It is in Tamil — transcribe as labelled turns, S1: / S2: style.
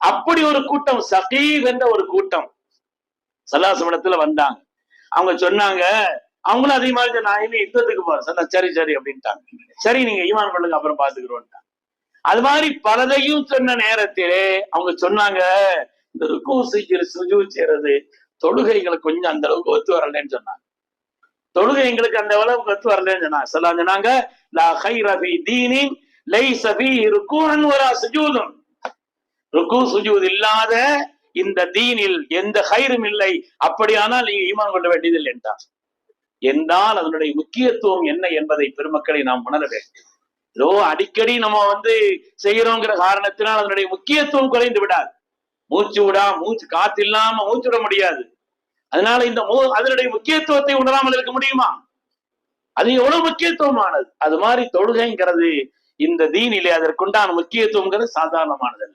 S1: அப்படி ஒரு கூட்டம் சகீப் என்ற ஒரு கூட்டம். சல்லாசமடத்துல வந்தாங்க. அவங்க சொன்னாங்க அவங்களும் அதே மாதிரி தான், நான் இனி யுத்தத்துக்கு போறேன். சரி சரி அப்படின்ட்டாங்க. சரி நீங்க ஈமான் பண்ணுங்க அப்புறம் பாத்துக்கிறோம் அது மாதிரி பலதையும் சொன்ன நேரத்திலே அவங்க சொன்னாங்க இந்த ருக்கு செய்கிற சுஜு செய்யறது தொழுகைகளை எங்களுக்கு கொஞ்சம் அந்த அளவுக்கு ஒத்து வரலன்னு சொன்னாங்க. தொழுகை எங்களுக்கு அந்த அளவுக்கு ஒத்து வரலன்னு சொன்னாங்க. சொல்லா சொன்னாங்க லா ஹை ஃபீ தீனின் லை சபி ருக்கூஅன் ஒரு சுஜூதும் ருக்கு சுஜூத் இல்லாத இந்த தீனில் எந்த ஹைரும் இல்லை. அப்படியானால் நீங்க ஈமான் கொள்ள வேண்டியதில்லை என்றார். என்றால் அதனுடைய முக்கியத்துவம் என்ன என்பதை பெருமக்களை நாம் உணர வேண்டும். ஏதோ அடிக்கடி நம்ம வந்து செய்யறோங்கிற காரணத்தினால் அதனுடைய முக்கியத்துவம் குறைந்து விடாது. மூச்சு விடா மூச்சு காத்து இல்லாம மூச்சு விட முடியாது. அதனால இந்த மூ அதனுடைய முக்கியத்துவத்தை உணராமல் இருக்க முடியுமா? அது எவ்வளவு முக்கியத்துவமானது? அது மாதிரி தொழுகைங்கிறது இந்த தீனிலே அதற்குண்டான முக்கியத்துவங்கிறது சாதாரணமானது